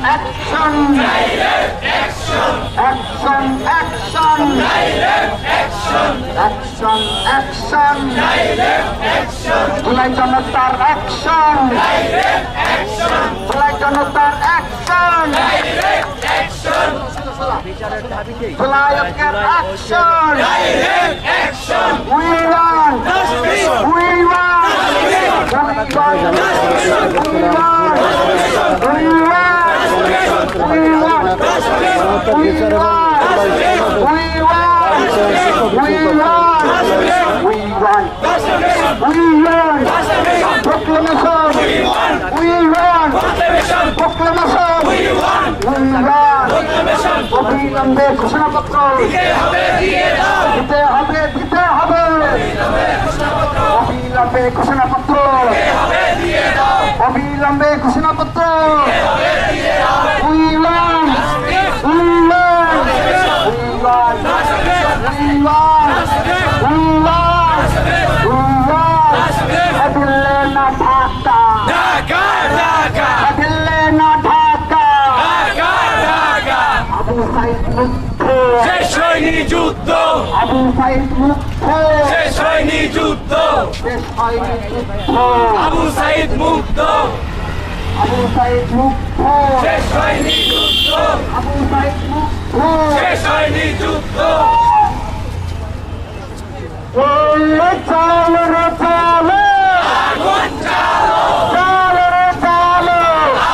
Action action action action action action July জনতার action July জনতার action জুলাইকের action we want we want we want we want we অবিলম্বে ঘোষণাপত্র দিতে হবে দিতে হবে অবিলম্বে ঘোষণাপত্র অবিলম্বে ঘোষণাপত্র আবু সাইদ মুক্ত। শেষ হয়নি যুদ্ধ। শেষ হয়নি যুদ্ধ। আবু সাইদ মুক্ত। আবু সাইদ মুক্ত। শেষ হয়নি যুদ্ধ। আবু সাইদ মুক্ত। শেষ হয়নি যুদ্ধ। ওলে চাল রে চাল আগুন চালো চাল রে চাল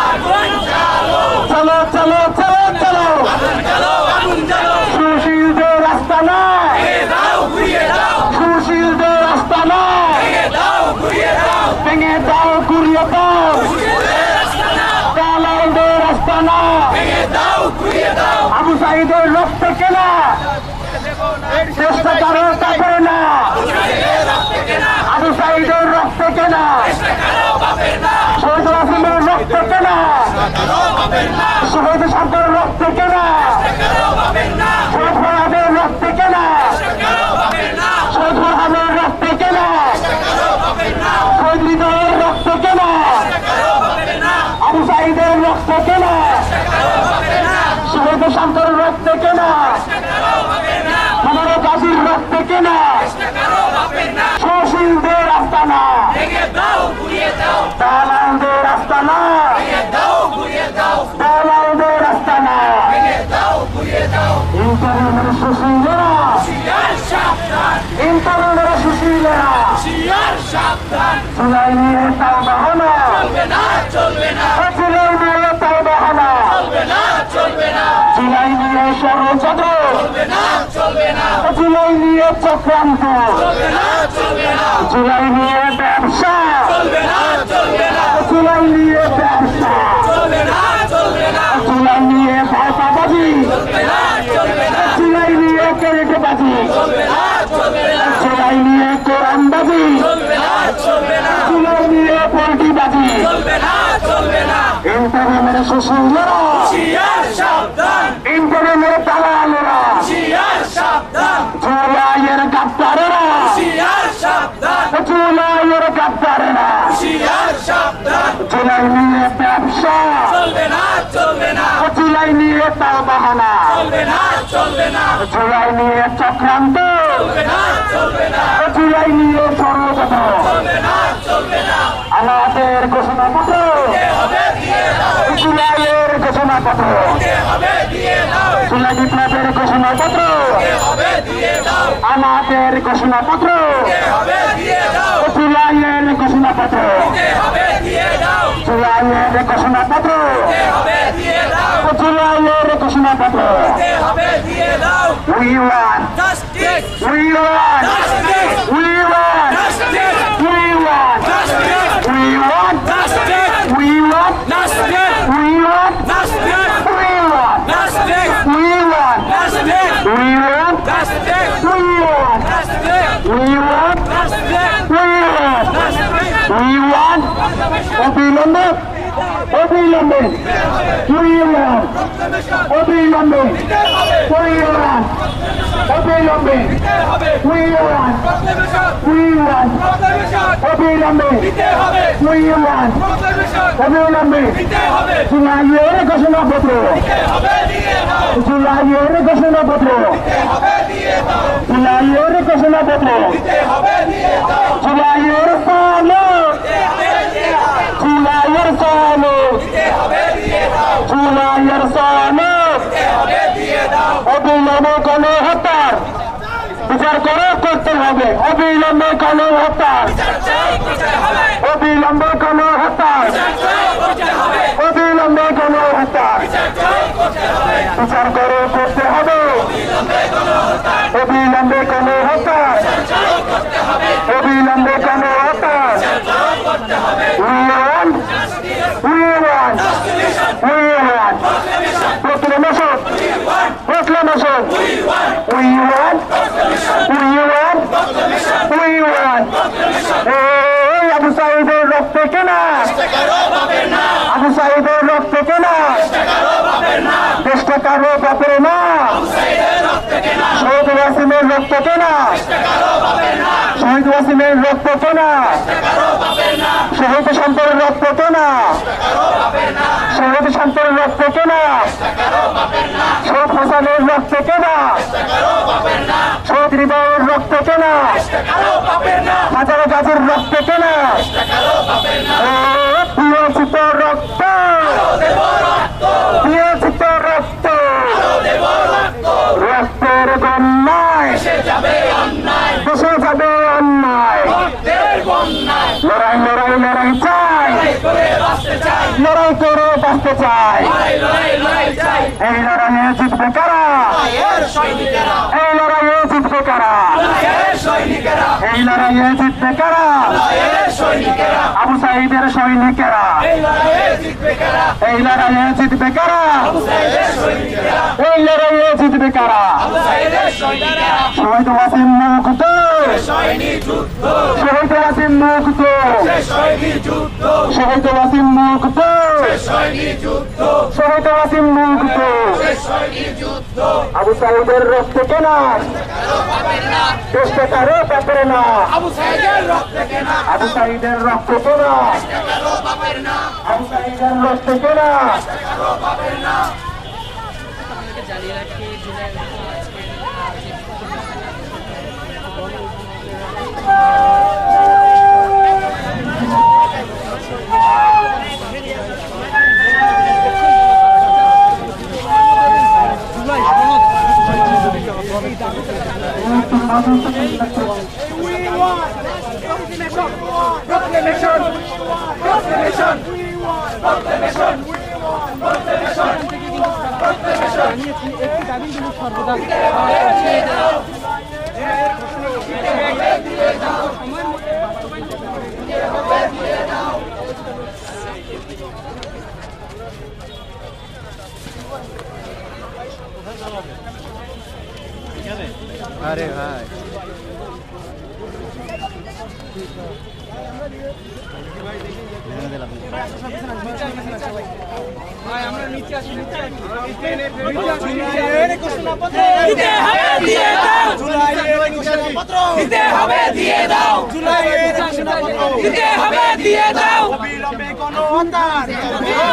আগুন চালো চলো চলো চলো চলো আগুন চালো আগুন চালো সুশীলদের রাস্তা না ভেঙে দাও ঘুরিয়ে দাও সুশীলদের রাস্তা না ভেঙে দাও ঘুরিয়ে দাও ভেঙে দাও ঘুরিয়ে দাও ঘুরিয়ে রাস্তা না দালালদের রাস্তা না ভেঙে দাও ঘুরিয়ে দাও সাইদের রক্ত কেনা। চেষ্টা কারও করে না। আবু সাইদের রক্ত কেনা। শহীদ রাসিমের রক্ত কেনা। শহীদ সাহেবের রক্ত কেনা শহীদ ফরহাদের রক্ত কেনা শহীদ ফরহাদের রক্ত কেনা শহীদ হৃদয়ের রক্ত কেনা আবু সাইদের রক্ত কেনা শহীদ শান্তর রক্ত কেনা আমার গাজীর রক্ত কেনা। সুশীলদের রাস্তা না। ভেঙে দাও ঘুরিয়ে দাও দালালদের রাস্তা না। ভেঙে দাও ঘুরিয়ে দাও দালালদের রাস্তা না। ভেঙে দাও ঘুরিয়ে দাও ইন্টারনেটের সুশীলেরা শিয়ার ইন্টারনেটের সুশীলেরা জুলাই নিয়ে তাও বাহানা। চলবে না চলবে না। জুলাই নিয়ে তাও বাহানা। চলবে না চলবে না। জুলাই নিয়ে ষড়যন্ত্র। জুলাই নিয়ে চক্রান্ত। জুলাই নিয়ে ব্যবসা। জুলাই নিয়ে ব্যবসা চলবে না চলবে না জুলাই নিয়ে ভাষাবাজি চলবে না চলবে না জুলাই নিয়ে কেরেটবাজি চলবে না চলবে না জুলাই নিয়ে কোরআনবাজি চলবে না চলবে না জুলাই নিয়ে পোল্ট্রিবাজি চলবে না চলবে না ইন্টারনেটের সুশীলেরা শিয়ার সাবধান ইন্টারনেটের দালালেরা শিয়ার সাবধান জুলাইয়ের গাদ্দারেরা শিয়ার নিয়ে ব্যবসা। চলবে না চলবে না। জুলাই নিয়ে তাল বাহানা। চলবে না চলবে না। জুলাই নিয়ে চক্রান্ত। চলবে না চলবে না। জুলাই নিয়ে ষড়যন্ত্র চলবে না চলবে না। আমাদের জুলাইয়ের ঘোষণাপত্র। কে হবে জুলাই বিপ্লবের ঘোষণাপত্র। আমাদের ঘোষণাপত্র। জুলাইয়ের ঘোষণাপত্র। জুলাইয়ের ঘোষণাপত্র। জুলাইয়ের ঘোষণাপত্র। কে হবে দিয়ে দাও we want justice we want justice we want justice we want justice we want justice we want Nasipek! Uyuyan! Nasipek! Uyuyan! Nasipek! Uyuyan! Nasipek! Uyuyan! Nasipek! Uyuyan! Nasipek! Uyuyan! O bir numara. অবিলম্বে পরিবার অবিলম্বে পরিবার অবিলম্বে পরিবার পরিবার অবিলম্বে পরিবার অবিলম্বে জুলাইয়ের ঘোষণাপত্র। জুলাইয়ের ঘোষণাপত্র। জুলাইয়ের ঘোষণাপত্র। জুলাইয়ের সালো জুলাইয়ের সালো অবিলম্বে কোনো হত্যার বিচার করে করতে হবে। অবিলম্বে কোনো হত্যার অবিলম্বে কোনো হত্যার অবিলম্বে কোনো হত্যার বিচার করে করতে হবে অবিলম্বে কোনো হত্যার অবিলম্বে কোনো হত্যার We want, we want, we want proclamation, proclamation. We want, we want, we want. এই আবু সাইদের রক্ত কেনা আবু সাইদের রক্ত কেনা দেশটা কারও বাপের না শহীদ ওয়াসিমের রক্ত কেনা শহীদ ওয়াসিমের রক্ত কেনা শহীদ সন্তানের রক্ত কেনা শহীদ সন্তানের রক্ত কেনা শহীদ হাসানের রক্ত কেনা শহীদ হৃদয়ের রক্ত কেনা হাজারো গাছের রক্ত কেনা প্রিয়চিত রক্ত। করে চাই। এই লড়াইয়ে জিতবে কারা এই লড়াইয়ে জিতবে কারা এই লড়াইয়ে জিতবে কারা আবু সাইদের সৈনিকেরা। এই লড়াইয়ে জিতবে কারা এই লড়াইয়ে জিতবে কারা শহীদ ওয়াসিম মুক্ত। শহীদ ওয়াসিম মুক্ত। শহীদ ওয়াসিম মুক্ত শহীদ ওয়াসিম মুক্ত আবু সাইদের রক্ত কেনা। চেষ্টা কারও ব্যাপারে না। আবু সাইদের রক্ত কেনা। আবু সাইদের রক্ত কেনা। ভেঙে দিলাম। দিতে হবে দিয়ে দাও দিতে হবে দিয়ে দাও দিতে হবে দিয়ে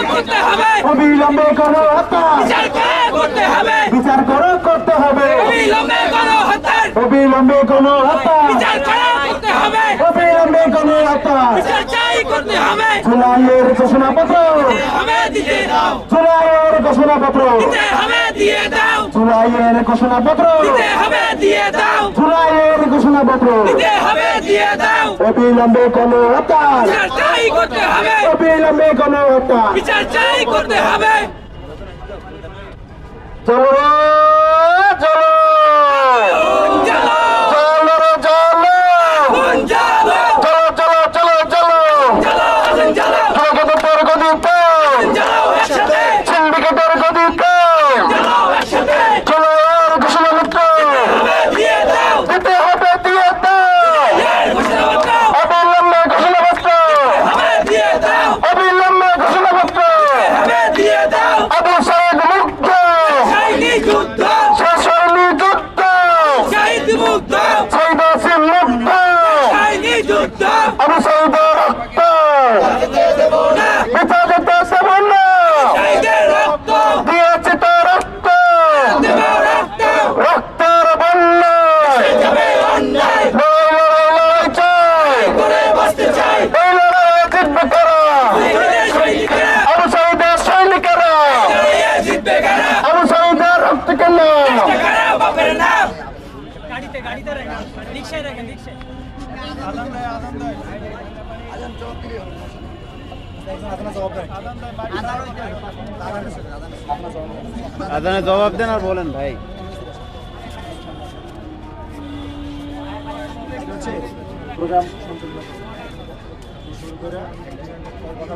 করতে হবে অবিলম্বে কোনো হত্যা করতে হবে। বিচার করো করতে হবে। অবিলম্বে কোনো হত্যার অবিলম্বে কোনো হত্যা বিচার করে করতে হবে। অবিলম্বে কোনো হত্যা বিচার চাই করতে হবে। জুলাইয়ের ঘোষণাপত্র। হবে দিয়ে দাও। জুলাইয়ের ঘোষণাপত্র। দিতে হবে দিয়ে দাও। জুলাইয়ের ঘোষণাপত্র। দিতে হবে দিয়ে দাও। জুলাইয়ের ঘোষণাপত্র। দিতে হবে দিয়ে দাও। অবিলম্বে কোনো হত্যা বিচার চাই করতে হবে। অবিলম্বে কোনো হত্যা বিচার চাই করতে হবে। চলো চলো। mudou! আদানে জবাব দেন আর বলেন ভাই। প্রোগ্রাম সম্পূর্ণ। কথা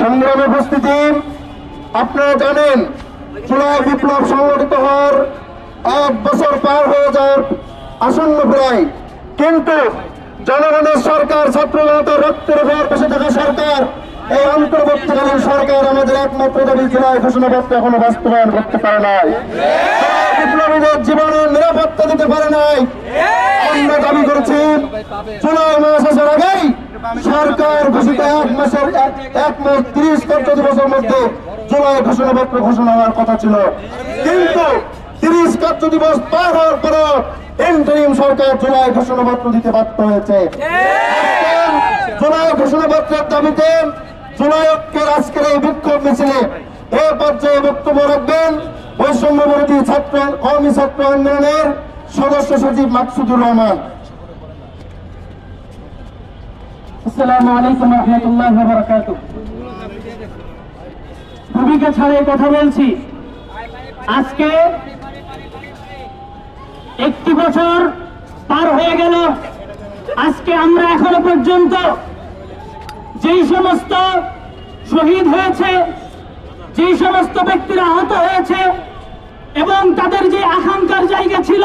সংগ্রামে উপস্থিতি, আপনারা জানেন, জুলাই বিপ্লব সংগঠিত হওয়ার এক বছর পার হয়ে যাওয়ার আসন্ন প্রায়। কিন্তু জনগণের সরকার ছাত্র রক্তের ভর বসে থাকা সরকার এই অন্তর্বর্তীকালীন সরকার আমাদের একমাত্র দাবি জুলাই ঘোষণাপত্র এখনও বাস্তবায়ন করতে পারে নাই। বিপ্লবীদের জীবনের নিরাপত্তা দিতে পারে নাই। আমরা দাবি করছি জুলাই মাস আসার আগেই সরকার ঘোষিত এক মাসের এক- মাস তিরিশ কার্য দিবসের মধ্যে জুলাই ঘোষণাপত্র ঘোষণা হওয়ার কথা ছিল। কিন্তু তিরিশ কার্য দিবস পার হওয়ার পরও ইন্টারিম সরকার জুলাই ঘোষণাপত্র দিতে বাধ্য হয়েছে। জুলাই ঘোষণাপত্রের দাবিতে আজকের এই বিক্ষোভ মিছিলে পর্যায়ে বক্তব্য রাখবেন বৈষম্য বিরোধী ছাত্র কর্মী ছাত্র আন্দোলনের সদস্য সচিব মাকসুদুর রহমান। ভূমিকা ছাড়ে কথা বলছি। আজকে একটি বছর পার হয়ে গেল। আজকে আমরা এখনও পর্যন্ত যেই সমস্ত শহীদ হয়েছে, যেই সমস্ত ব্যক্তিরা আহত হয়েছে এবং তাদের যে আকাঙ্ক্ষার জায়গা ছিল,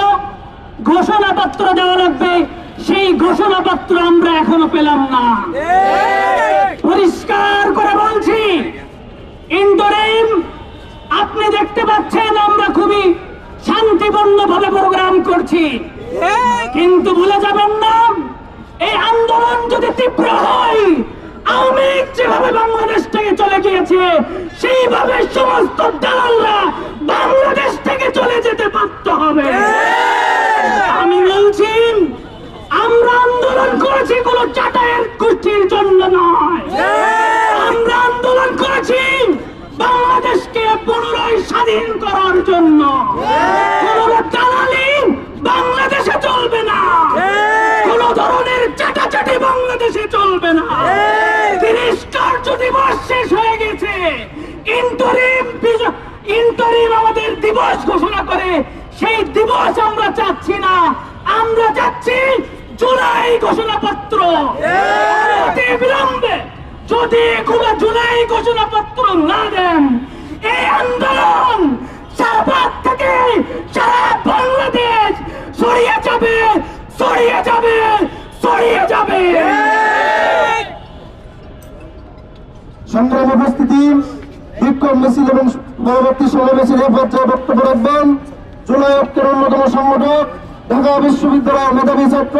ঘোষণাপত্র দেওয়া লাগবে, সেই ঘোষণাপত্র আমরা এখনও পেলাম না। পরিষ্কার করে বলছি ইন্টারিম আপনি দেখতে পাচ্ছেন, আমরা খুবই শান্তিপূর্ণ ভাবে প্রোগ্রাম করছি। কিন্তু ভুলে যাবেন না, এই আন্দোলন যদি তীব্র হয় আওয়ামী যেভাবে বাংলাদেশ থেকে চলে গিয়েছে, সেইভাবে সমস্ত দালালরা বাংলাদেশ থেকে চলে যেতে বাধ্য হবে। আমি বলছি, আমরা আন্দোলন করেছি কোনো চাটায়ের গোষ্ঠীর জন্য নয়। আমরা আন্দোলন করেছি বাংলাদেশকে পুনরায় স্বাধীন করার জন্য। বাংলাদেশে চলবে না। কোন ধরনের চাটাচাটি বাংলাদেশে চলবে না। দিবস শেষ হয়ে গেছে। ইন্টারিম ইন্টারিম আমাদের দিবস ঘোষণা করে, সেই দিবস আমরা চাচ্ছি না। আমরা চাচ্ছি জুলাই ঘোষণাপত্র। অতি যদি কোনো জুলাই ঘোষণাপত্র না দেন, এই আন্দোলন শাহবাগ থেকে সারা বাংলাদেশ ছড়িয়ে যাবে ছড়িয়ে যাবে ছড়িয়ে যাবে। সংগ্রাম উপস্থিতি বিক্ষোভ মিছিল এবং পরবর্তী সমাবেশের এই পর্যায়ে বক্তব্য রাখবেন। জুলাই ঐক্যের অন্যতম সংগঠক, ঢাকা বিশ্ববিদ্যালয়ের মেধাবী ছাত্র।